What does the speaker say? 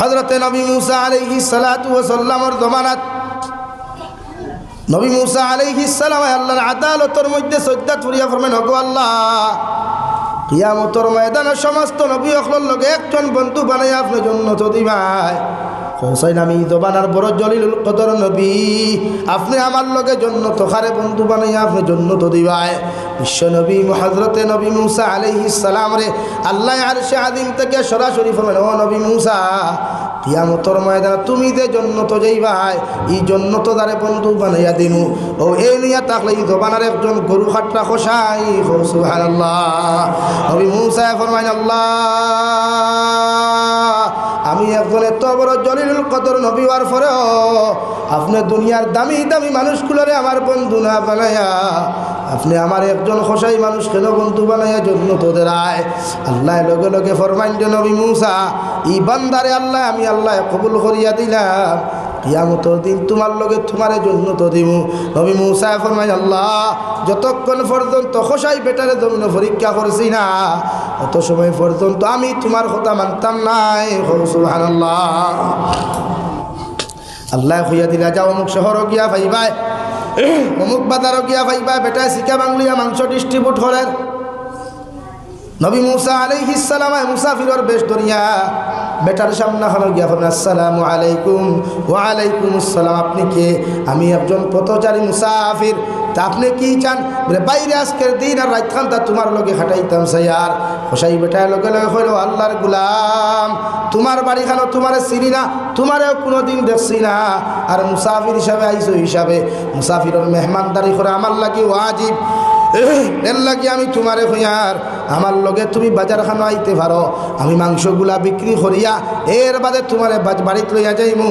হজরতে নবী মুসা আলহি সালাতামর জমানাত। নবী মুসা আলহি সালাম আল্লাহর আদালতর মধ্যে সজ্জা ফুরিয়া ফরমেন ওগো আল্লাহ, কিয়ামতর ময়দানে সমস্ত নবী অখলর লগে একজন বন্ধু বানাই আপনার জন্য তো দিবাই হোসাইন আমি দোবানার বড় জলিলুল কদর নবী। আপনি আমার লগে জন্য তোখারে বন্ধু বানাই আপনার জন্য তো দিবাই বিশ্ব নবী হজরতে নবী মুসা আলাইহিস সালাম রে, আল্লাহ আর সে আদিম থেকে সরাসরি ফরমেন ও নবী মুসা, কিয়ামতর ময়দানে তুমি যে জন্য তো যাই ভাই এই জন্য তো তারে বন্ধু বানাইয়া দিনু ও এই নিয়া তাকলে এই দোবানার একজন গরু খাটরা খসাই হো সুবহানাল্লাহ। নবী মুসা ফরমাইন আল্লাহ বড় জলিলুল কদর নবী হওয়ার পরেও আপনি দুনিয়ার দামি দামি মানুষগুলোরে আমার বন্ধু না বানায়া, আপনি আমার একজন খসাই মানুষ কেন বন্ধু বানাইয়া জন্য তোদের আয়। আল্লাহ লগে লগে ফরমাইন নবী মুসা, ই বান্দারে আল্লাহ, আমি আল্লাহ কবুল করিয়া দিলাম। কিয়ামতর দিন তোমার লগে তোমার জন্য তো দিব নবী মুসা ফরমাই আল্লাহ, যতক্ষণ পর্যন্ত খসাই বেটারে জমিন পরীক্ষা করছি না অত সময় পর্যন্ত আমি তোমার কথা মানতাম নাই আল্লাহ হইয়া দিলা, যাও অমুক শহর গিয়া ভাইবায় অমুক বাজারও গিয়া ভাইবায় বেটায় শিকা বাংলিয়া মাংস ডিস্ট্রিবিউট করেন। নবী মুসা আলাইহি সালামায় মুসাফিরর বেশ ধরিয়া বেটার সামনা হলো গিয়া বলেন আসসালামু আলাইকুম, ওয়া আলাইকুম আসসালাম, আপনি কে? আমি একজন পথচারী মুসাফির, তা আপনি কি চান? বলে, বাইরে আজকের দিন আর রাত খান তা তোমার লগে হাঁটাইতাম সাইয়ার। হোসাই বেটায় লগে লগে হইল, আল্লাহর গুলাম, তোমার বাড়ি খানো তোমার চিনি না, তোমারেও কোনো দিন দেখছি না। আর মুসাফির হিসাবে আইসো হিসাবে মুসাফিরের মেহমানদারি করে আমার লাগি ওয়াজিব। এর লাগি আমি তোমারে হইয়ার আমার লগে তুমি বাজার খানো আইতে পারো। আমি মাংসগুলা বিক্রি করিয়া এর বাদে তোমারে বাড়িতে লইয়া যাইমু।